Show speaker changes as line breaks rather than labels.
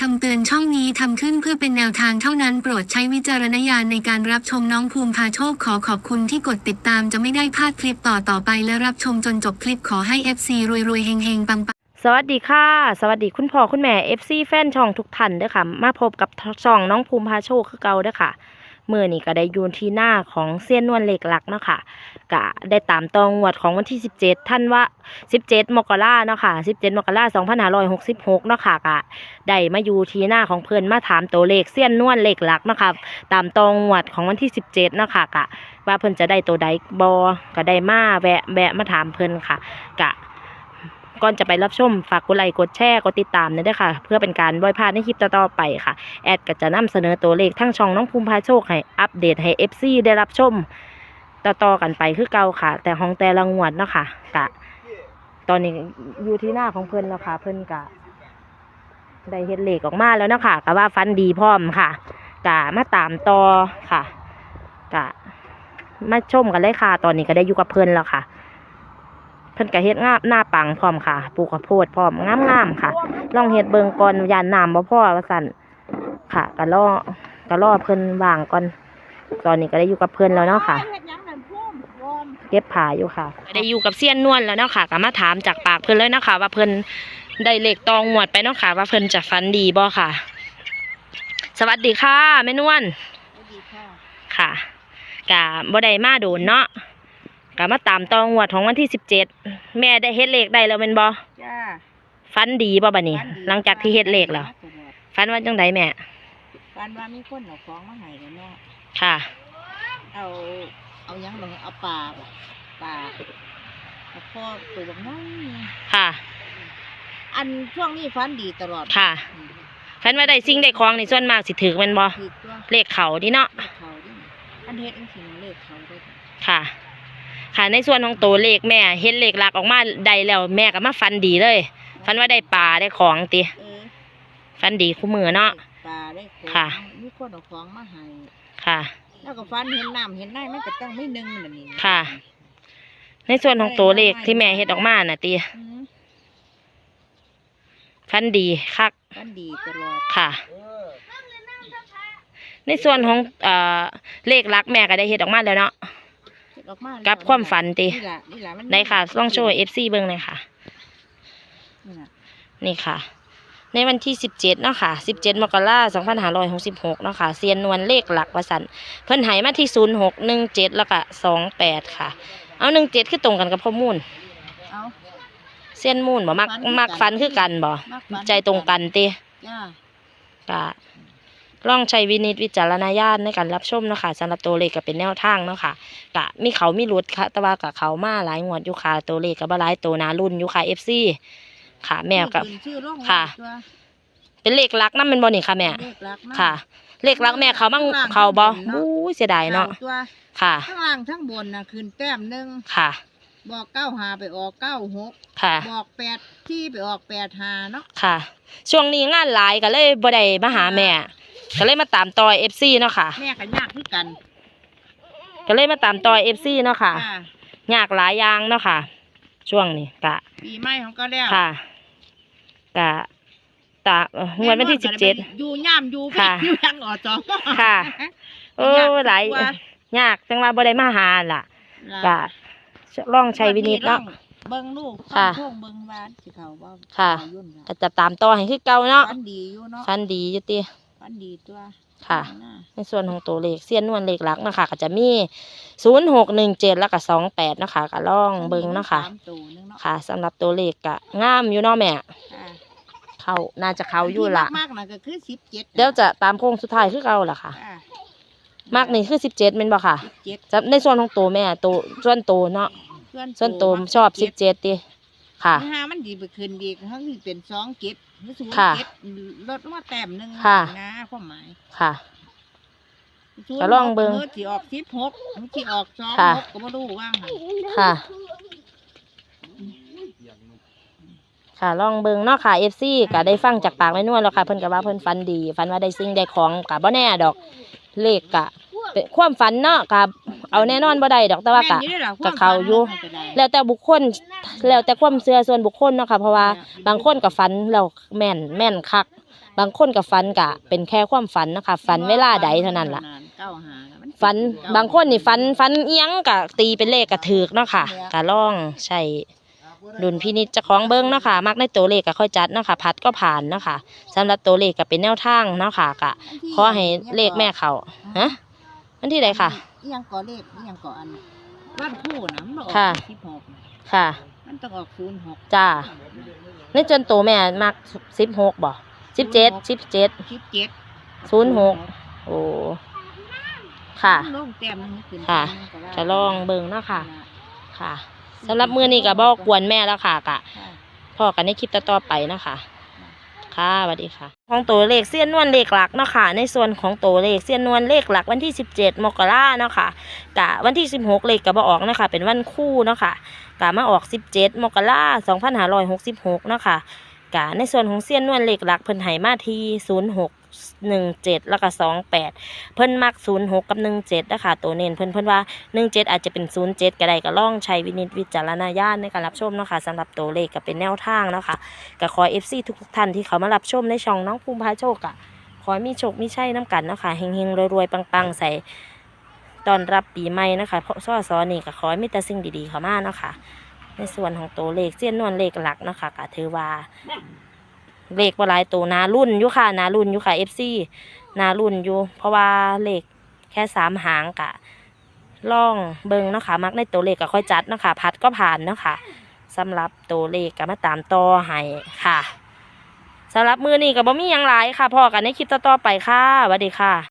คำเตือนช่องนี้ทำขึ้นเพื่อเป็นแนวทางเท่านั้นโปรดใช้วิจารณญาณในการรับชมน้องภูมิพาโชคขอขอบคุณที่กดติดตามจะไม่ได้พลาดคลิปต่อต่อไปและรับชมจนจบคลิปขอให้ FC รวยๆเฮงๆปังๆ
สวัสดีค่ะ สวัสดีคุณพ่อคุณแม่ FC แฟนช่องทุกท่านเด้อค่ะ มาพบกับช่องน้องภูมิพาโชคคือเก่าเด้อค่ะ มื่อนี้ก็ได้ยูนที่หน้าของเซียนนวลเหล็กหลักเนาะค่ะก็ได้ตามตองวดของวันที่ 17 ท่านว่า 17 มกราเนาะค่ะ 17 มกรา2566 เนาะค่ะก็ได้มาอยู่ที่หน้าของเพื่อนมาถามตัวเลขเซียนนวลเหล็กหลักเนาะค่ะตามตองวดของวันที่ 17 เนาะค่ะก็ว่าเพิ่อนจะได้ตัวใดบอก็ได้มาแวะแวะมาถามเพิ่อนค่ะกะ ก่อนจะไปรับชมฝากกดไลค์กดแชร์กดติดตามนะด้วยค่ะ เพื่อเป็นการบ่อยพลาดในคลิปต่อๆไปค่ะ แอดก็จะนำเสนอตัวเลขทั้งช่องน้องภูมิพาโชคให้อัปเดตให้ FC ได้รับชมต่อๆกันไปคือเก่าค่ะ แต่ของแต่ละงวดเนาะค่ะกะ ตอนนี้อยู่ที่หน้าของเพิ่อนแล้วค่ะ เพิ่อนกะได้เฮ็ดเลขออกมาแล้วเนาะค่ะกะว่าฟันดีพร้อมค่ะกะมาตามต่อค่ะกะมาชมกันเลยค่ะ ตอนนี้ก็ได้อยู่กับเพิ่อนแล้วค่ะ เพิ่นก็เฮ็ดงามหน้าปังพร้อมค่ะ ปลูกข้าวโพดพร้อมงามๆค่ะ ลองเฮ็ดเบิ่งก่อนยานน้ำบ่พอว่าซั่นค่ะก็รอก็รอเพิ่นว่างก่อนตอนนี้ก็ได้อยู่กับเพิ่นแล้วเนาะค่ะ
เฮ็ดหยังนั่นพุ่มวอม
เก็บผ้าอยู่ค่ะก็ได้อยู่กับเซียนนวลแล้วเนาะค่ะก็มาถามจากปากเพิ่นเลยเนาะค่ะ ว่าเพิ่นได้เลขตองหวดไปเนาะค่ะ ว่าเพิ่นจะฝันดีบ่ค่ะ สวัสดีค่ะแม่นวล
สวัสดีค่ะ
ค่ะกะบ่ได้มาโดนเนาะ กะมาตามตองหวดของวันที่สิบเจ็ดแม่ได้เฮ็ดเลขได้แล้วเป็นบ่
จ้า
ฟันดีบ่บัดนี้
ฝันดี
หลังจากที่เฮ็ดเลขแล้ว
ตลอด
ฟันว่าจังไดแม่
ฝันว่ามีคนเอาของมาให้แล้วเนาะ
ค่ะ
เอาเอาหยังบ่เอาปลาบ่ปลาเอาพ่อตัวบักน้อย
ค่ะ
อันช่วงนี้ฝันดีตลอด
ค่ะ
อืม
ฟันว่าได้สิ่งได้ของนี่ส่วนมากสิถือแม่นบ่
คือตัว
เลขเขาดิเนาะ
เลขเขาดิอันเฮ็ดจังซี่เลขเขาเด้อ
ค่ะ ค่ะในส่วนของตัวเลขแม่เฮ็ดเลขหลักออกมาได้แล้ว แม่ก็มาฟันดีเลยฟันว่าได้ปลาได้ของติ
เออ
ฟันดีคู่มือเนาะ
ปลาได้ของ
ค่ะ
มีคนเอาของมาให้
ค่ะ
แล้วก็ฝันเห็นน้ำเห็นได้มันก็ต้องไม่หนึงแบบนี้
ค่ะ ในส่วนของตัวเลขที่แม่เฮ็ดออกมาน่ะติ
อืม
ฟันดีคัก
ฝันดีตลอด
ค่ะ ในส่วนของเอ่อเลขหลักแม่ก็ได้เฮ็ดออกมาแล้วเนาะ
เฮ็ด ออกมา
กับความฝันติ
นี่ล่ะนี่ล่ะมัน
ได้ค่ะลองโชว์ FC เบิ่งหน่อยค่ะ
นี่ล่ะ
นี่ค่ะ ในวันที่ 17เนาะค่ะ 17 มกราคม2566เนาะค่ะเซียนนวลเลขหลักว่าสันเพิ่นให้มาที่ 0617 แล้วก็28 ค่ะ เอา 17 คือตรงกันกับพ่อมูล
เอา
เซียนมูลบ่มัก
ฝันคือกัน
มักฟันคือกันบ่
มักฝัน
ใจตรงกันติ
จ้า
ก็ ลองใช้วินิจวิจารณญาณในการรับชมเนาะค่ะสำหรับตัวเลขก็เป็นแนวทางเนาะค่ะกะมีเขามีรุดค่ะแต่ว่ากับเขามาหลายงวดอยู่ค่ะตัวเลขก็บ่หลายตัวหนารุ่นอยู่ค่ะ FC ค่ะ แม่กับ
ชื่อชื่อโรง
ค่ะ
ตัว
เป็นเลขหลักนำเป็นบ่นี่ค่ะแม่
เลขลักนะ
ค่ะ เลขหลักแม่เขามั่งเขาบ่บู้ยเสียดายเนาะ
ก้ตัว
ค่ะ
ข้างล่างทั้งบนน่ะขึ้นแต้มหนึ่ง
ค่ะ
บอกเก้าหาไปออกเก้าหก
ค่ะ
บอกแปดที่ไปออกแปดหาเนาะ
ค่ะ ช่วงนี้งานหลายก็เลยบ่ได้มาหาแม่ ก็เลยมาตามต่อ FC เนาะค่ะ
แม่ก็ยากคือกัน
ก็เลยมาตามต่อ FC เนาะค่ะ
จ้า
ยากหลายอย่างเนาะค่ะ ช่วงนี้กะ
ปีใหม่ของก็แล้ว
ค่ะ กะตาเอ่องวดวันที่สิบเจ็ด
อยู่ย่ามอยู่
ค่ะ
อยู่ยังออจอ
ค่ะเออหลาย
กว่
ยากจังว่าบ่ได้มาหาล่ะกะลองใช้วินิจเนาะ
เบิ่งลูก
ค่ะ
ช่วงเบิ่งบ้านสิเขาว่า
ค่ะ
เขายุ่นน่ะ
ก็จะตามต่อให้คือเก่าเนาะ
ฟันดีอยู่เนาะ
ฟันดีอยู่ติ
ฟันดีตัว
ค่ะ
น่
ในส่วนของตัวเลขเสี้ยนนวลเลขหลักเนาะคะก็จะมีศูนย์หกหนึ่งเจ็ดแล้วก็สองแปดนาะคะก็ลองเบิ่งเนาะคะ
สามตัวหนึงเนาะ
ค่ะสำหรับตัวเลขก็งามอยู่เนาะแม่
ค่ะ
เขาน่าจะเขาอยู่ละ
ที่มากๆน่ะก็คือสิบเจ็ด
เดี๋ยวจะตามโค้งสุดท้ายคือเก่าล่ะค่ะ มากนี่คือสิบเจ็ดเป็นบ่ค่ะ
สิบเจ็ด
จะในส่วนของตัวแม่ตัวส่วนตัวเนาะ
เพื่อน
ส่วนตัวชอบสิบเจ็ดติ ค่ะ
ห้ามันดีไปคืนดีทั้งที่เป็นสองเจ็ดหรือศูนย์
ค่ะ
เจ็ดลดลงมาแต้มหนึ่ง
ค่ะ
นะความหมาย
ค่ะ
ศูนย์
ก็ลองเบิ่ง
หกที่ออกสิบหกที่ออกสอง
ค่ะ
หกก็ไม่รู้ว่างหั่น
ค่ะ ค่ะลองเบิ่งเนาะค่ะเอฟซีก็ได้ฟังจากปากแม่นวลแล้วค่ะ เพิ่นก็ว่าเพิ่นฝันดีฝันว่าได้สิ่งได้ของก็บ่แน่ดอก เลขก็เป็นความฝันเนาะก็ เอาแน่นอนบ่ได้ดอกแต่ว่าก็
แม่นอยู่ด้อล่ะ
ก็เข้าอยู่
ความฝันมันก็ได้
แล้วแต่บุคคลแล้วแต่ความเชื่อส่วนบุคคลเนาะค่ะเพราะว่าบางคนก็ฝันแล้วแม่นแม่นคัก บางคนกับฟันกะ เป็นแค่ความฝันนะคะฝันเวลาใดเท่านั้นล่ะ
เก้าหามั
ฝัน
เก้
บางคนนี่ฝันฝันเอียงกะตีเป็นเลขกะถือกเนาะค่ะกะล่องใช่ดุลพินิจเจ้าของเบิ้งเนาะค่ะมักในตัวเลขก็ค่อยจัดเนาะค่ะพัดก็ผ่านเนาะค่ะสำหรับตัวเลขก็เป็นแนวทางเนาะค่ะกะขอให้เลขแม่เขาฮะ วันที่ใดค่ะ
อิหยังก่อเลขอิหยังก่ออันวันคู่นะมันออก
ค่ะ
สิบหก
ค่ะ
มันต้องออกศูนย์หก
จ้า ในจนโตแม่มักสิบหกบ่สิบเจ็ดสิบเจ็ด
สิบเจ็ด
ศูนย์หก โอ้ค่ะ
ลงแต้มนึงขึ้น
ค่ะ
แต้มนึงก็ว่า
จะลองเบิ่งเนาะค่ะ ค่ะสำหรับมือนี้ก็บอกกวนแม่แล้วค่ะกะ
ค่ะ
พ่อกันในคลิปต่อๆไปเนาะคะค่ะสวัสดีค่ะ ของตัวเลขเสี้ยนนวลเลขหลักเนาะค่ะในส่วนของตัวเลขเสี้ยนนวลเลขหลักวันที่ 17 มกราเนาะค่ะกะวันที่ 16 เลขกะบออกเนาะค่ะเป็นวันคู่เนาะค่ะกะมาออก 17 มกรา2566เนาะค่ะกะในส่วนของเสี้ยนนวลเลขหลักเพิ่นไหมาที่06 17แล้วก็28เพิ่นมัก06กับ17นะคะตัวเน้นเพิ่นเพิ่นว่า17อาจจะเป็น07ก็ได้ก็ลองใช้วินิจวิจารณญาณในการรับชมเนาะค่ะสำหรับตัวเลขก็เป็นแนวทางเนาะค่ะก็ขอ FC ทุกท่านที่เขามารับชมในช่องน้องภูมิพาโชคอะขอมีโชคมีชัยน้ำกันเนาะค่ะเฮงๆรวยๆปังๆ ใส่ตอนรับปีใหม่นะคะเพราะซ้อซอนี่ก็ขอมีแต่สิ่งดีๆเข้ามาเนาะค่ะในส่วนของตัวเลขเสี้ยนนวลเลขหลักนะคะก็ถือว่า เลขบ่หลายตัวนารุ่นอยู่ค่ะนารุ่นอยู่ค่ะเอฟซีนารุ่นอยู่ เพราะว่าเลขแค่สามหางกะล่องเบิงเนาะค่ะมักในตัวเลขก็ค่อยจัดเนาะค่ะพัดก็ผ่านเนาะค่ะสำหรับตัวเลขก็มาตามต่อให้ค่ะสำหรับมือนี่ก็บ่มียังหลายค่ะพอกันในคลิปต่อๆไปค่ะสวัสดีค่ะ